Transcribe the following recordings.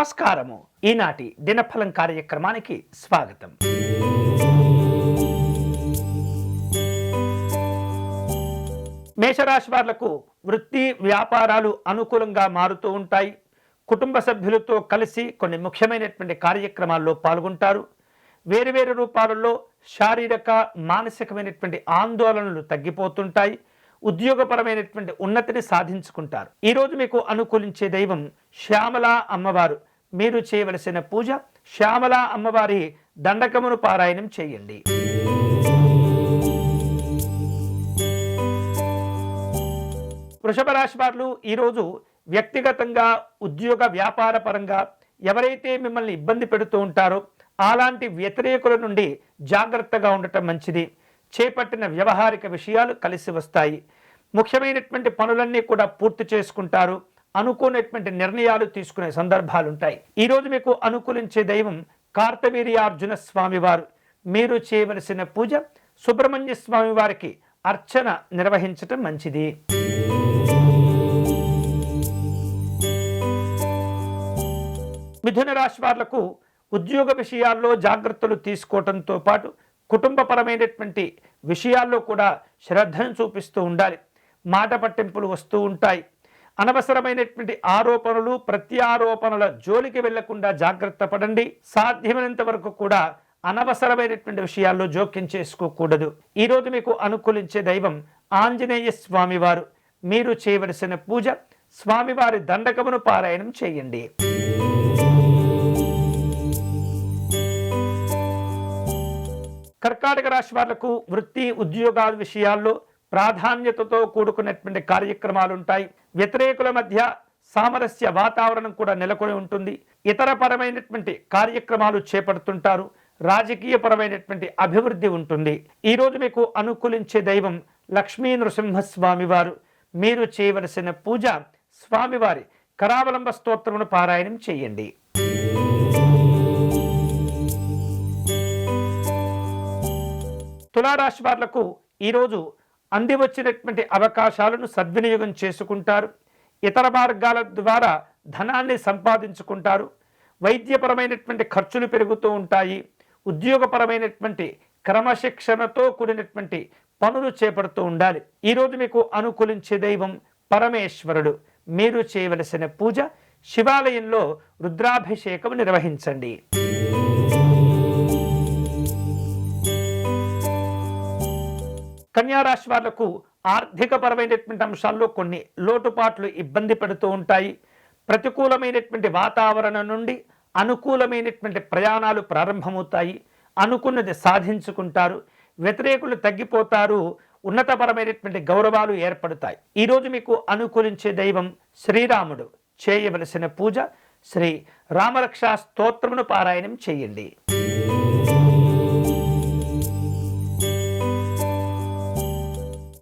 నమస్కారము. ఈనాటి దినఫలం కార్యక్రమానికి స్వాగతం. మేషరాశి వాళ్ళకు వృత్తి వ్యాపారాలు అనుకూలంగా మారుతూ ఉంటాయి. కుటుంబ సభ్యులతో కలిసి కొన్ని ముఖ్యమైనటువంటి కార్యక్రమాల్లో పాల్గొంటారు. వేరువేరు రూపాలలో శారీరక మానసికమైనటువంటి ఆందోళనలు తగ్గిపోతుంటాయి. ఉద్యోగపరమైనటువంటి ఉన్నతిని సాధించుకుంటారు. ఈరోజు మీకు అనుకూలించే దైవం శ్యామల అమ్మవారు. మీరు చేయవలసిన పూజ శ్యామల అమ్మవారి దండకమును పారాయణం చేయండి. వృషభ రాశి వారు ఈరోజు వ్యక్తిగతంగా ఉద్యోగ వ్యాపార పరంగా ఎవరైతే మిమ్మల్ని ఇబ్బంది పెడుతూ ఉంటారో అలాంటి వ్యతిరేకుల నుండి జాగ్రత్తగా ఉండటం మంచిది. చేపట్టిన వ్యవహారిక విషయాలు కలిసి వస్తాయి. ముఖ్యమైనటువంటి పనులన్నీ కూడా పూర్తి చేసుకుంటారు. అనుకోనేటువంటి నిర్ణయాలు తీసుకునే సందర్భాలు ఉంటాయి ఈరోజు మీకు అనుకూలించే దైవం కార్తవీర్యార్జున స్వామివారు. మీరు చేయవలసిన పూజ సుబ్రహ్మణ్య స్వామి వారికి అర్చన నిర్వహించటం మంచిది. మిథున రాశి వాళ్ళకు ఉద్యోగ విషయాల్లో జాగ్రత్తలు తీసుకోవటంతో పాటు కుటుంబపరమైనటువంటి విషయాల్లో కూడా శ్రద్ధను చూపిస్తూ ఉండాలి. మాట పట్టింపులు వస్తూ ఉంటాయి. అనవసరమైనటువంటి ఆరోపణలు ప్రత్యారోపణల జోలికి వెళ్ళకుండా జాగ్రత్త పడండి. సాధ్యమైనంత వరకు కూడా అనవసరమైనటువంటి విషయాల్లో జోక్యం చేసుకోకూడదు. ఈరోజు మీకు అనుకూలించే దైవం ఆంజనేయ స్వామివారు. మీరు చేయవలసిన పూజ స్వామివారి దండకమును పారాయణం చేయండి. కర్కాటక రాశి వాళ్ళకు వృత్తి ఉద్యోగాల విషయాల్లో ప్రాధాన్యతతో కూడుకున్నటువంటి కార్యక్రమాలు ఉంటాయి వ్యతిరేకుల మధ్య సామరస్య వాతావరణం కూడా నెలకొని ఉంటుంది. ఇతర పరమైనటువంటి కార్యక్రమాలు చేపడుతుంటారు. రాజకీయపరమైనటువంటి అభివృద్ధి ఉంటుంది. ఈరోజు మీకు అనుకూలించే దైవం లక్ష్మీ నృసింహస్వామి వారు. మీరు చేయవలసిన పూజ స్వామివారి కరావలంబ స్తోత్రమును పారాయణం చేయండి. తులారాశి వార్లకు ఈరోజు అంది వచ్చినటువంటి అవకాశాలను సద్వినియోగం చేసుకుంటారు. ఇతర మార్గాల ద్వారా ధనాన్ని సంపాదించుకుంటారు. వైద్యపరమైనటువంటి ఖర్చులు పెరుగుతూ ఉంటాయి. ఉద్యోగపరమైనటువంటి క్రమశిక్షణతో కూడినటువంటి పనులు చేపడుతూ ఉండాలి. ఈరోజు మీకు అనుకూలించే దైవం పరమేశ్వరుడు. మీరు చేయవలసిన పూజ శివాలయంలో రుద్రాభిషేకం నిర్వహించండి. కన్యారాశి వాళ్ళకు ఆర్థికపరమైనటువంటి అంశాల్లో కొన్ని లోటుపాట్లు ఇబ్బంది పెడుతూ ఉంటాయి. ప్రతికూలమైనటువంటి వాతావరణం నుండి అనుకూలమైనటువంటి ప్రయాణాలు ప్రారంభమవుతాయి. అనుకున్నది సాధించుకుంటారు. వ్యతిరేకులు తగ్గిపోతారు. ఉన్నతపరమైనటువంటి గౌరవాలు ఏర్పడతాయి. ఈరోజు మీకు అనుకూలించే దైవం శ్రీరాముడు. చేయవలసిన పూజ శ్రీ రామరక్ష స్తోత్రమును పారాయణం చేయండి.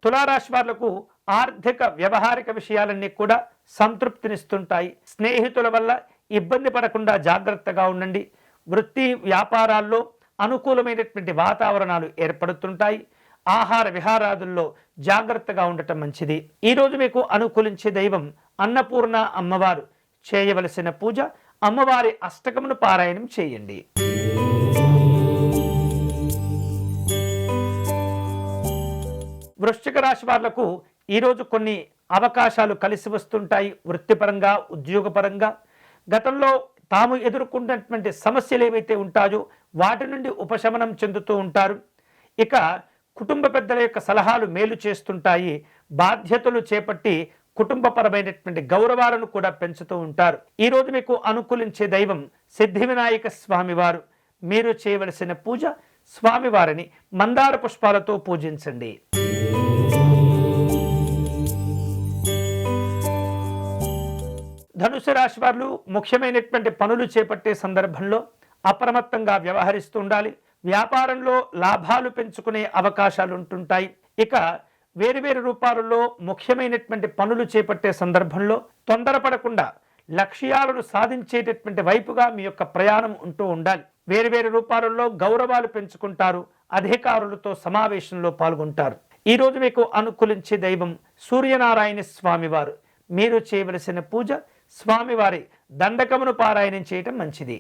తులారాశి వాళ్ళకు ఆర్థిక వ్యవహారిక విషయాలన్నీ కూడా సంతృప్తినిస్తుంటాయి. స్నేహితుల వల్ల ఇబ్బంది పడకుండా జాగ్రత్తగా ఉండండి. వృత్తి వ్యాపారాల్లో అనుకూలమైనటువంటి వాతావరణాలు ఏర్పడుతుంటాయి. ఆహార విహారాదుల్లో జాగ్రత్తగా ఉండటం మంచిది. ఈరోజు మీకు అనుకూలించే దైవం అన్నపూర్ణ అమ్మవారు. చేయవలసిన పూజ అమ్మవారి అష్టకమును పారాయణం చేయండి. వృశ్చిక రాశి వాళ్ళకు ఈరోజు కొన్ని అవకాశాలు కలిసి వస్తుంటాయి. వృత్తిపరంగా ఉద్యోగపరంగా. గతంలో తాము ఎదుర్కొన్నటువంటి సమస్యలు ఏవైతే ఉంటాయో వాటి నుండి ఉపశమనం చెందుతూ ఉంటారు. ఇక కుటుంబ పెద్దల యొక్క సలహాలు మేలు చేస్తుంటాయి. బాధ్యతలు చేపట్టి కుటుంబపరమైనటువంటి గౌరవాలను కూడా పెంచుతూ ఉంటారు. ఈరోజు మీకు అనుకూలించే దైవం సిద్ధి వినాయక స్వామివారు. మీరు చేయవలసిన పూజ స్వామివారిని మందార పుష్పాలతో పూజించండి. ధనుసు రాశి వారు ముఖ్యమైనటువంటి పనులు చేపట్టే సందర్భంలో అప్రమత్తంగా వ్యవహరిస్తూ ఉండాలి. వ్యాపారంలో లాభాలు పెంచుకునే అవకాశాలు ఉంటుంటాయి. ఇక వేరువేరు రూపాలలో ముఖ్యమైనటువంటి పనులు చేపట్టే సందర్భంలో తొందరపడకుండా లక్ష్యాలను సాధించేటటువంటి వైపుగా మీ యొక్క ప్రయాణం ఉంటూ ఉండాలి. వేరువేరు రూపాలలో గౌరవాలు పెంచుకుంటారు. అధికారులతో సమావేశంలో పాల్గొంటారు. ఈరోజు మీకు అనుకూలించే దైవం సూర్యనారాయణ స్వామివారు మీరు చేయవలసిన పూజ స్వామివారి దండకమును పారాయణం చేయటం మంచిది.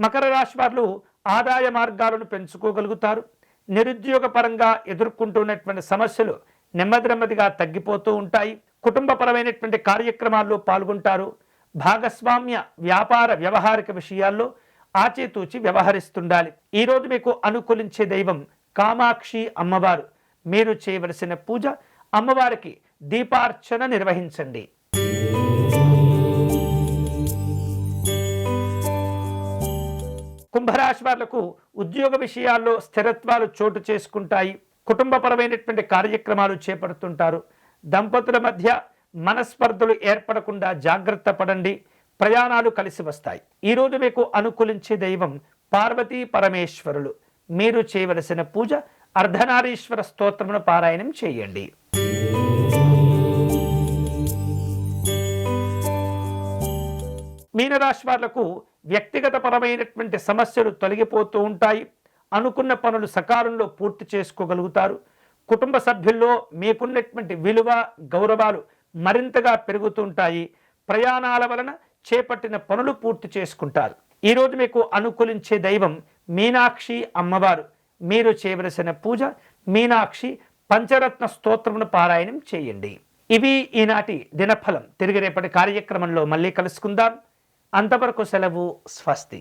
మకర రాశి వారు ఆదాయ మార్గాలను పెంచుకోగలుగుతారు. నిరుద్యోగ పరంగా ఎదుర్కొంటున్నటువంటి సమస్యలు నెమ్మది నెమ్మదిగా తగ్గిపోతూ ఉంటాయి. కుటుంబపరమైనటువంటి కార్యక్రమాల్లో పాల్గొంటారు. భాగస్వామ్య వ్యాపార వ్యవహారిక విషయాల్లో ఆచితూచి వ్యవహరిస్తుండాలి. ఈరోజు మీకు అనుకూలించే దైవం కామాక్షి అమ్మవారు. మీరు చేయవలసిన పూజ అమ్మవారికి దీపార్చన నిర్వహించండి. కుంభరాశి వాళ్ళకు ఉద్యోగ విషయాల్లో స్థిరత్వాలు చోటు చేసుకుంటాయి. కుటుంబపరమైనటువంటి కార్యక్రమాలు చేపడుతుంటారు. దంపతుల మధ్య మనస్పర్ధలు ఏర్పడకుండా జాగ్రత్త పడండి. ప్రయాణాలు కలిసి వస్తాయి. ఈరోజు మీకు అనుకూలించే దైవం పార్వతీ పరమేశ్వరులు. మీరు చేయవలసిన పూజ అర్ధనారీశ్వర స్తోత్రమును పారాయణం చేయండి. మీనరాశి వాళ్ళకు వ్యక్తిగత పరమైనటువంటి సమస్యలు తొలగిపోతూ ఉంటాయి. అనుకున్న పనులు సకాలంలో పూర్తి చేసుకోగలుగుతారు. కుటుంబ సభ్యుల్లో మీకున్నటువంటి విలువ గౌరవాలు మరింతగా పెరుగుతుంటాయి ప్రయాణాల వలన చేపట్టిన పనులు పూర్తి చేసుకుంటారు. ఈరోజు మీకు అనుకూలించే దైవం మీనాక్షి అమ్మవారు. మీరు చేయవలసిన పూజ మీనాక్షి పంచరత్న స్తోత్రమును పారాయణం చేయండి. ఇవి ఈనాటి దినఫలం. తిరిగి రేపటి కార్యక్రమంలో మళ్ళీ కలుసుకుందాం. అంతవరకు సెలవు స్వస్తి.